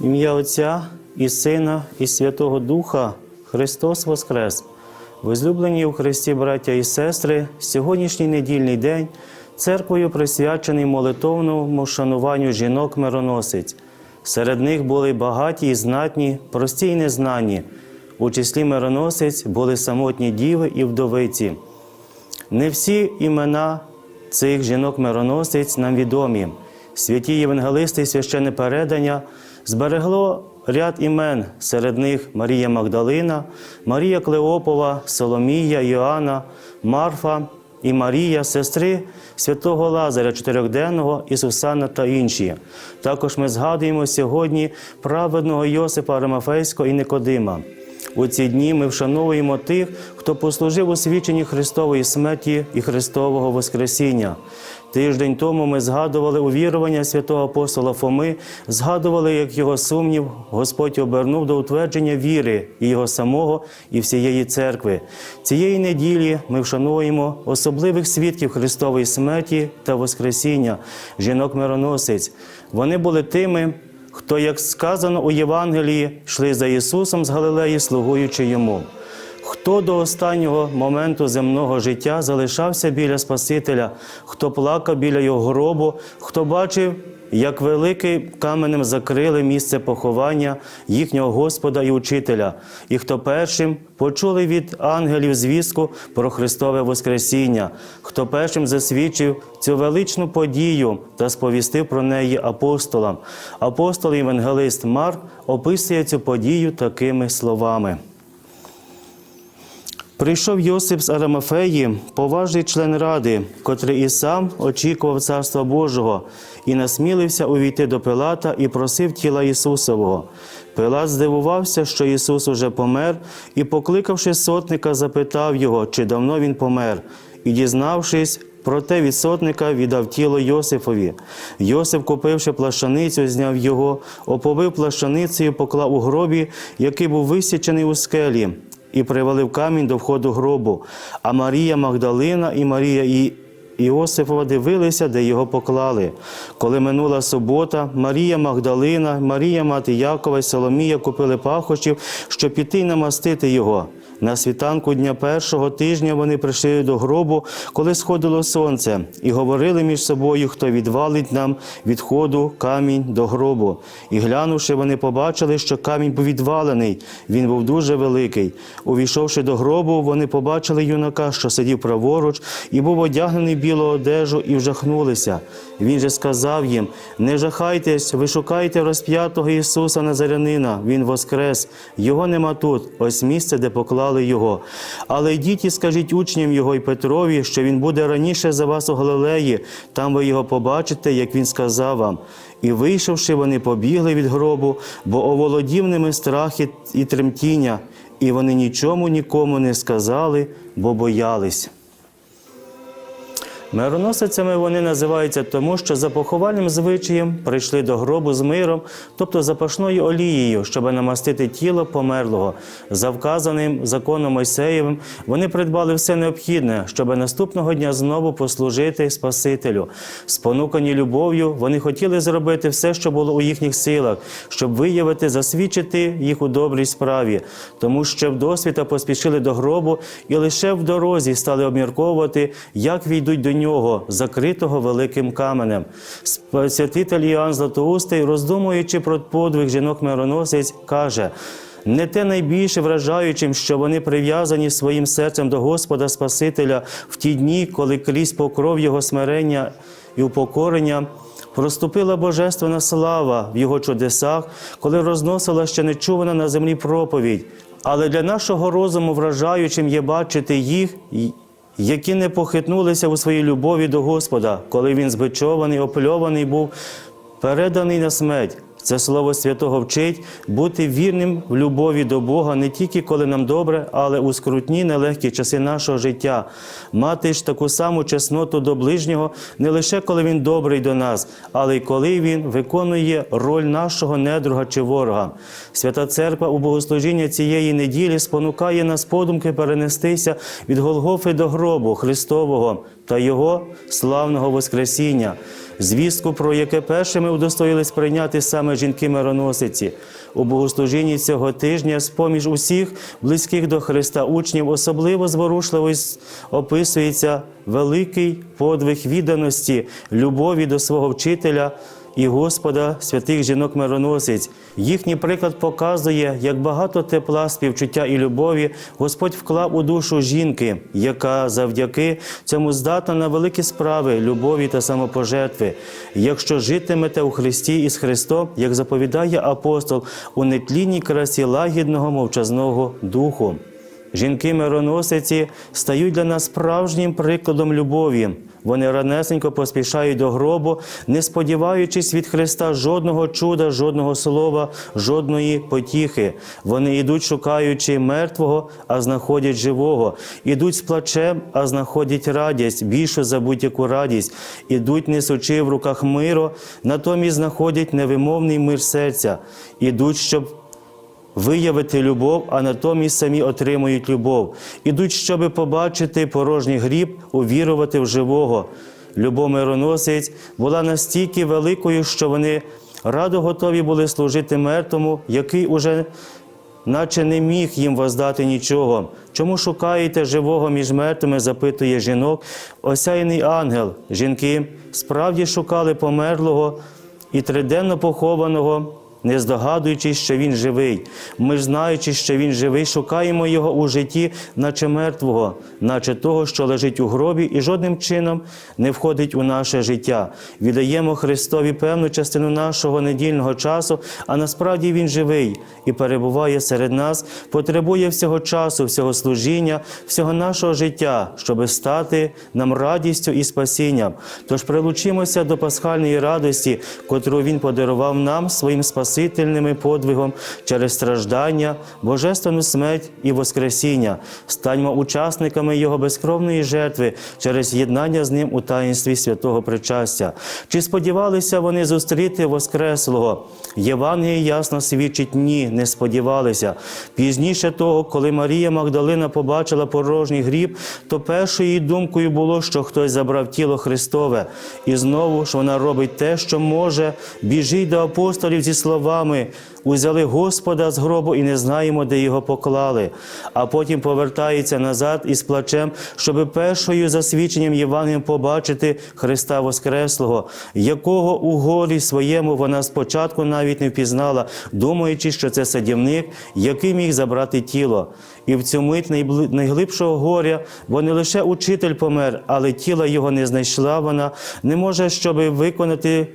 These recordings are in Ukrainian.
Ім'я Отця і Сина, і Святого Духа Христос Воскрес! Возлюблені у Христі, браття і сестри, сьогоднішній недільний день церквою присвячений молитовному шануванню жінок-мироносиць. Серед них були багаті і знатні, прості й незнані. У числі мироносиць були самотні діви і вдовиці. Не всі імена цих жінок-мироносиць нам відомі. Святі євангелисти і священне передання зберегло ряд імен, серед них Марія Магдалина, Марія Клеопова, Соломія, Йоанна, Марфа і Марія, сестри святого Лазаря Чотирьохденного, Ісусана та інші. Також ми згадуємо сьогодні праведного Йосипа Аримафейського і Никодима. У ці дні ми вшановуємо тих, хто послужив у свідченні Христової смерті і Христового Воскресіння. Тиждень тому ми згадували увірування святого апостола Фоми, згадували, як його сумнів Господь обернув до утвердження віри і його самого, і всієї церкви. Цієї неділі ми вшануємо особливих свідків Христової смерті та Воскресіння, жінок-мироносиць. Вони були тими, хто, як сказано у Євангелії, йшли за Ісусом з Галилеї, слугуючи йому. Хто до останнього моменту земного життя залишався біля Спасителя, хто плакав біля його гробу, хто бачив, як великим каменем закрили місце поховання їхнього Господа і Учителя, і хто першим почули від ангелів звістку про Христове Воскресіння, хто першим засвідчив цю величну подію та сповістив про неї апостолам. Апостол Євангелист Марк описує цю подію такими словами. Прийшов Йосип з Арамафеї, поважний член ради, котрий і сам очікував Царства Божого, і насмілився увійти до Пилата і просив тіла Ісусового. Пилат здивувався, що Ісус уже помер, і, покликавши сотника, запитав його, чи давно він помер, і, дізнавшись, Проте від сотника віддав тіло Йосифові. Йосиф, купивши плащаницю, зняв його, оповив плащаницею, поклав у гробі, який був висічений у скелі, і привалив камінь до входу гробу. А Марія Магдалина і Марія і Іосифова дивилися, де його поклали. Коли минула субота, Марія Магдалина, Марія мати Якова й Соломія купили пахощів, щоб піти й намастити його. На світанку дня першого тижня вони прийшли до гробу, коли сходило сонце, і говорили між собою, хто відвалить нам від ходу камінь до гробу. І глянувши, вони побачили, що камінь був відвалений, він був дуже великий. Увійшовши до гробу, вони побачили юнака, що сидів праворуч, і був одягнений білу одежу, і вжахнулися. Він же сказав їм: Не жахайтесь, ви шукаєте розп'ятого Ісуса Назарянина, Він воскрес, його нема тут, ось місце, де поклали його. Але йдіть і скажіть учням його і Петрові, що він буде раніше за вас у Галилеї, там ви його побачите, як він сказав вам. І вийшовши, вони побігли від гробу, бо оволодів ними страх і тремтіння, і вони нічому нікому не сказали, бо боялись. Мироносицями вони називаються тому, що за поховальним звичаєм прийшли до гробу з миром, тобто запашною олією, щоб намастити тіло померлого. За вказаним законом Мойсеєвим вони придбали все необхідне, щоб наступного дня знову послужити Спасителю. Спонукані любов'ю, вони хотіли зробити все, що було у їхніх силах, щоб виявити, засвідчити їх у добрій справі, тому що вдосвіта поспішили до гробу і лише в дорозі стали обмірковувати, як війдуть до нього, закритого великим каменем. Святитель Іоанн Златоустий, роздумуючи про подвиг жінок-мироносець, каже. Не те найбільше вражаючим, що вони прив'язані своїм серцем до Господа Спасителя в ті дні, коли крізь покров Його смирення і упокорення проступила божественна слава в Його чудесах, коли розносила ще нечувана на землі проповідь. Але для нашого розуму вражаючим є бачити їх, які не похитнулися у своїй любові до Господа, коли він збичований, опльований був переданий на смерть. Це слово святого вчить бути вірним в любові до Бога не тільки коли нам добре, але у скрутні, нелегкі часи нашого життя. Мати ж таку саму чесноту до ближнього не лише коли він добрий до нас, але й коли він виконує роль нашого недруга чи ворога. Свята Церква у богослужіння цієї неділі спонукає нас подумки перенестися від Голгофи до гробу Христового та Його славного Воскресіння, звістку, про яке першими удостоїлись прийняти саме жінки-мироносиці. У богослужінні цього тижня, з-поміж усіх близьких до Христа учнів, особливо зворушливо описується великий подвиг відданості, любові до свого вчителя і Господа святих жінок-мироносиць. Їхній приклад показує, як багато тепла, співчуття і любові Господь вклав у душу жінки, яка завдяки цьому здатна на великі справи, любові та самопожертви. Якщо житимете у Христі із Христом, як заповідає апостол, у нетлінній красі лагідного мовчазного духу. Жінки-мироносиці стають для нас справжнім прикладом любові. Вони ранесенько поспішають до гробу, не сподіваючись від Христа жодного чуда, жодного слова, жодної потіхи. Вони йдуть, шукаючи мертвого, а знаходять живого. Ідуть з плачем, а знаходять радість, більшу за будь-яку радість. Ідуть, несучи в руках миру, натомість знаходять невимовний мир серця. Ідуть, щоб виявити любов, а натомість самі отримують любов. Ідуть, щоби побачити порожній гріб, увірувати в живого. Любов мироносець була настільки великою, що вони радо готові були служити мертвому, який уже наче не міг їм воздати нічого. Чому шукаєте живого між мертвими? запитує жінок. Осяяний ангел. Жінки справді шукали померлого і триденно похованого не здогадуючись, що він живий. Ми ж знаючи, що він живий, шукаємо його у житті, наче мертвого, наче того, що лежить у гробі, і жодним чином не входить у наше життя. Віддаємо Христові певну частину нашого недільного часу, а насправді він живий і перебуває серед нас, потребує всього часу, всього служіння, всього нашого життя, щоби стати нам радістю і спасінням. Тож прилучимося до пасхальної радості, котру він подарував нам своїм спасительним подвигом через страждання, божественну смерть і Воскресіння. Станьмо учасниками Його безкровної жертви через єднання з ним у таїнстві святого причастя. Чи сподівалися вони зустріти Воскреслого? Євангеліє ясно свідчить ні, не сподівалися. Пізніше того, коли Марія Магдалина побачила порожній гріб, то першою думкою було, що хтось забрав тіло Христове. І знову ж вона робить те, що може, біжить до апостолів зі словами. Узяли Господа з гробу і не знаємо, де його поклали. А потім повертається назад із плачем, щоби першою засвідченням Євангелієм побачити Христа Воскреслого, якого у горі своєму вона спочатку навіть не впізнала, думаючи, що це садівник, який міг забрати тіло. І в цю мить найглибшого горя, бо не лише учитель помер, але тіла його не знайшла вона, не може, щоби виконати.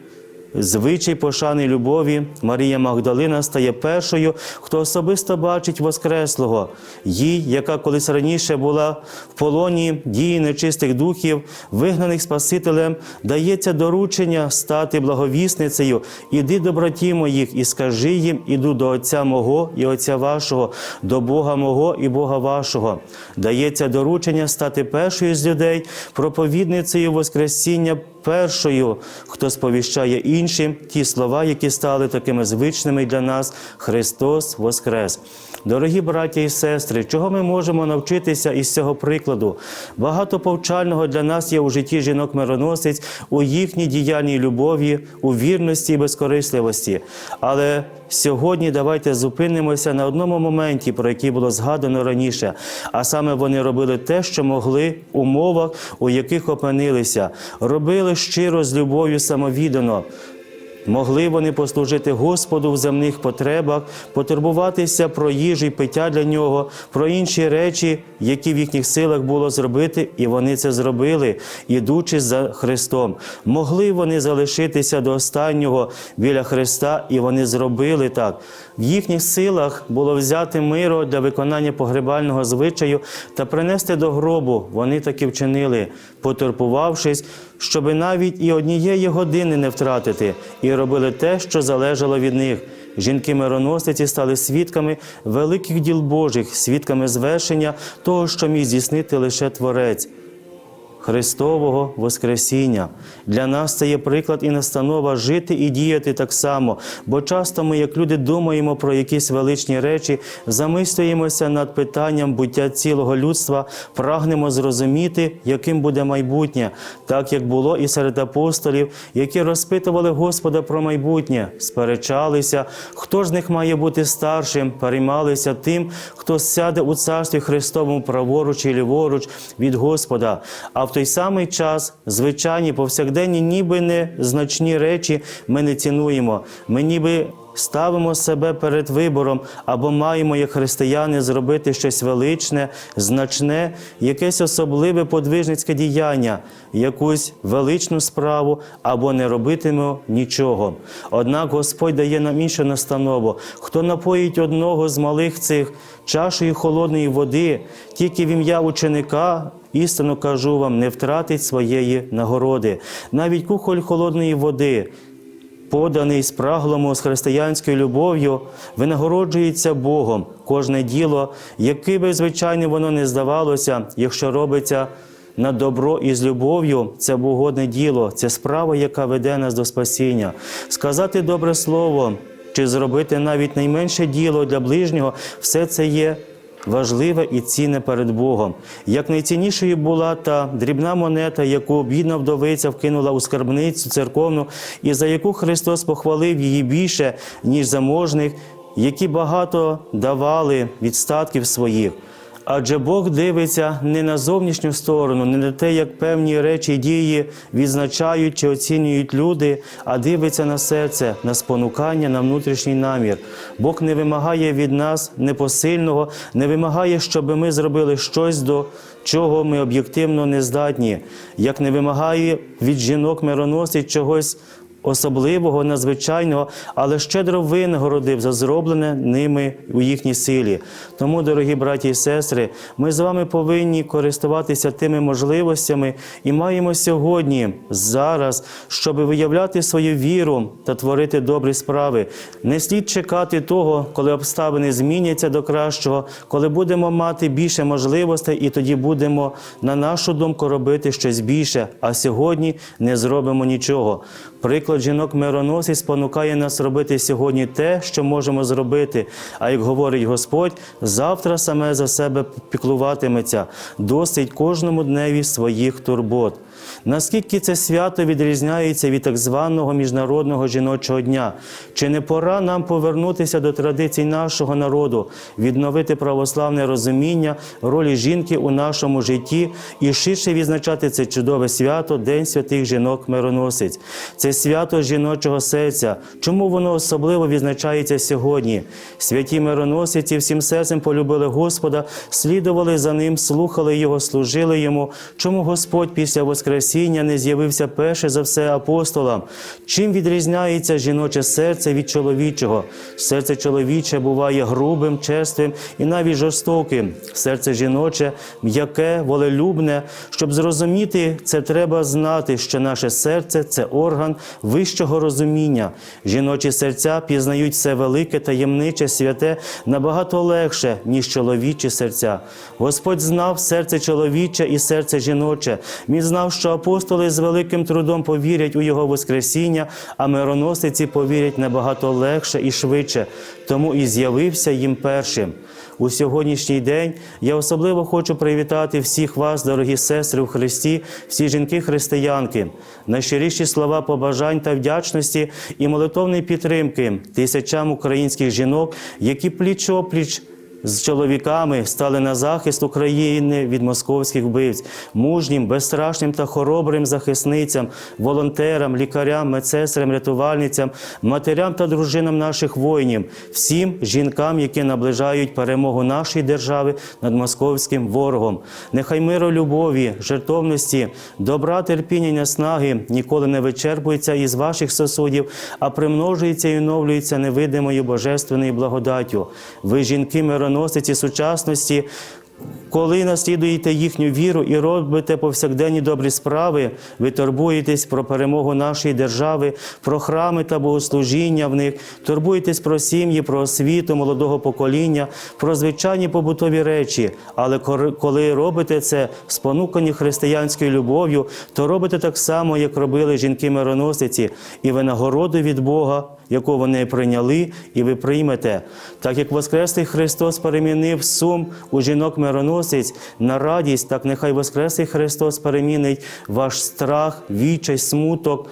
Звичай пошани любові Марія Магдалина стає першою, хто особисто бачить Воскреслого. Їй, яка колись раніше була в полоні дії нечистих духів, вигнаних Спасителем, дається доручення стати благовісницею. Іди до братів моїх і скажи їм, іду до Отця мого і Отця вашого, до Бога мого і Бога вашого. Дається доручення стати першою з людей, проповідницею Воскресіння першою, хто сповіщає іншим ті слова, які стали такими звичними для нас Христос Воскрес. Дорогі браті і сестри, чого ми можемо навчитися із цього прикладу? Багато повчального для нас є у житті жінок-мироносиць, у їхній діяльній любові, у вірності і безкорисливості. Але сьогодні давайте зупинимося на одному моменті, про який було згадано раніше. А саме вони робили те, що могли в умовах, у яких опинилися, робили щиро з любов'ю самовіддано. Могли вони послужити Господу в земних потребах, потурбуватися про їжу і пиття для нього, про інші речі, які в їхніх силах було зробити, і вони це зробили, ідучи за Христом. Могли вони залишитися до останнього біля Христа, і вони зробили так. В їхніх силах було взяти миро для виконання погребального звичаю та принести до гробу. Вони таки вчинили, потурбувавшись, щоби навіть і однієї години не втратити, і робили те, що залежало від них. Жінки-мироносиці стали свідками великих діл Божих, свідками звершення того, що міг здійснити лише Творець. Христового Воскресіння. Для нас це є приклад і настанова жити і діяти так само, бо часто ми, як люди, думаємо про якісь величні речі, замислюємося над питанням буття цілого людства, прагнемо зрозуміти, яким буде майбутнє, так як було і серед апостолів, які розпитували Господа про майбутнє, сперечалися, хто ж з них має бути старшим, переймалися тим, хто сяде у царстві Христовому праворуч і ліворуч від Господа. А той самий час звичайні повсякденні, ніби незначні речі ми не цінуємо. Ми ніби ставимо себе перед вибором або маємо, як християни, зробити щось величне, значне, якесь особливе подвижницьке діяння, якусь величну справу або не робитимо нічого. Однак Господь дає нам іншу настанову: хто напоїть одного з малих цих чашею холодної води, тільки в ім'я ученика. Істинно кажу вам, не втратить своєї нагороди. Навіть кухоль холодної води, поданий спраглому з християнською любов'ю, винагороджується Богом. Кожне діло, яке би звичайно воно не здавалося, якщо робиться на добро і з любов'ю, це богодне діло, це справа, яка веде нас до спасіння. Сказати добре слово чи зробити навіть найменше діло для ближнього, все це є важливе і цінне перед Богом. Як найціннішою була та дрібна монета, яку бідна вдовиця вкинула у скарбницю церковну, і за яку Христос похвалив її більше, ніж заможних, які багато давали від статків своїх. Адже Бог дивиться не на зовнішню сторону, не на те, як певні речі і дії відзначають чи оцінюють люди, а дивиться на серце, на спонукання, на внутрішній намір. Бог не вимагає від нас непосильного, не вимагає, щоб ми зробили щось до чого ми об'єктивно не здатні, як не вимагає від жінок мироносить чогось особливого, надзвичайного, але щедро винагородив за зроблене ними у їхній силі. Тому, дорогі браті і сестри, ми з вами повинні користуватися тими можливостями і маємо сьогодні, зараз, щоб виявляти свою віру та творити добрі справи. Не слід чекати того, коли обставини зміняться до кращого, коли будемо мати більше можливостей, і тоді будемо, на нашу думку, робити щось більше, а сьогодні не зробимо нічого. Приклад жінок мироносець спонукає нас робити сьогодні те, що можемо зробити. А як говорить Господь, завтра саме за себе піклуватиметься, досить кожному дневі своїх турбот. Наскільки це свято відрізняється від так званого міжнародного жіночого дня? Чи не пора нам повернутися до традицій нашого народу, відновити православне розуміння ролі жінки у нашому житті і ширше відзначати це чудове свято День святих жінок мироносиць? Це свято жіночого серця. Чому воно особливо відзначається сьогодні? Святі мироносиці всім серцем полюбили Господа, слідували за ним, слухали Його, служили йому. Чому Господь після Воскресіння не з'явився перше за все апостолам? Чим відрізняється жіноче серце від чоловічого? Серце чоловіче буває грубим, черствим і навіть жорстоким. Серце жіноче м'яке, волелюбне. Щоб зрозуміти це, треба знати, що наше серце це орган вищого розуміння. Жіночі серця пізнають все велике, таємниче, святе набагато легше, ніж чоловічі серця. Господь знав серце чоловіче і серце жіноче. Він знав, що апостоли з великим трудом повірять у Його Воскресіння, а мироносиці повірять набагато легше і швидше, тому і з'явився їм першим. У сьогоднішній день я особливо хочу привітати всіх вас, дорогі сестри у Христі, всі жінки-християнки, найщиріші слова побажань та вдячності і молитовної підтримки тисячам українських жінок, які пліч-опліч з чоловіками стали на захист України від московських вбивць, мужнім, безстрашним та хоробрим захисницям, волонтерам, лікарям, медсестрам, рятувальницям, матерям та дружинам наших воїнів, всім жінкам, які наближають перемогу нашої держави над московським ворогом. Нехай миру, любові, жертовності, добра, терпіння, і наснаги ніколи не вичерпується із ваших сосудів, а примножується і оновлюється невидимою божественною благодаттю. Ви, жінки, мироносиці сучасності. Коли наслідуєте їхню віру і робите повсякденні добрі справи, ви турбуєтесь про перемогу нашої держави, про храми та богослужіння в них, турбуєтесь про сім'ї, про освіту молодого покоління, про звичайні побутові речі. Але коли робите це спонукані християнською любов'ю, то робите так само, як робили жінки-мироносиці, і винагороду від Бога, яку вони прийняли, і ви приймете. Так як Воскреслий Христос перемінив сум у жінок мироносець на радість, так нехай Воскреслий Христос перемінить ваш страх, вічай, смуток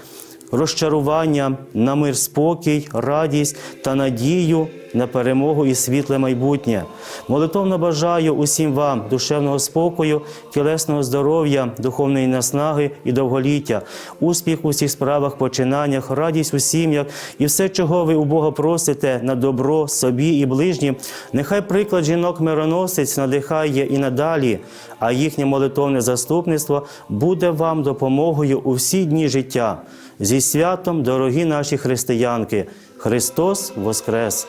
розчарування на мир, спокій, радість та надію на перемогу і світле майбутнє. Молитовно бажаю усім вам душевного спокою, тілесного здоров'я, духовної наснаги і довголіття, успіх у всіх справах, починаннях, радість у сім'ях і все, чого ви у Бога просите на добро собі і ближнім. Нехай приклад жінок-мироносець надихає і надалі, а їхнє молитовне заступництво буде вам допомогою у всі дні життя. Зі святом, дорогі наші християнки, Христос Воскрес!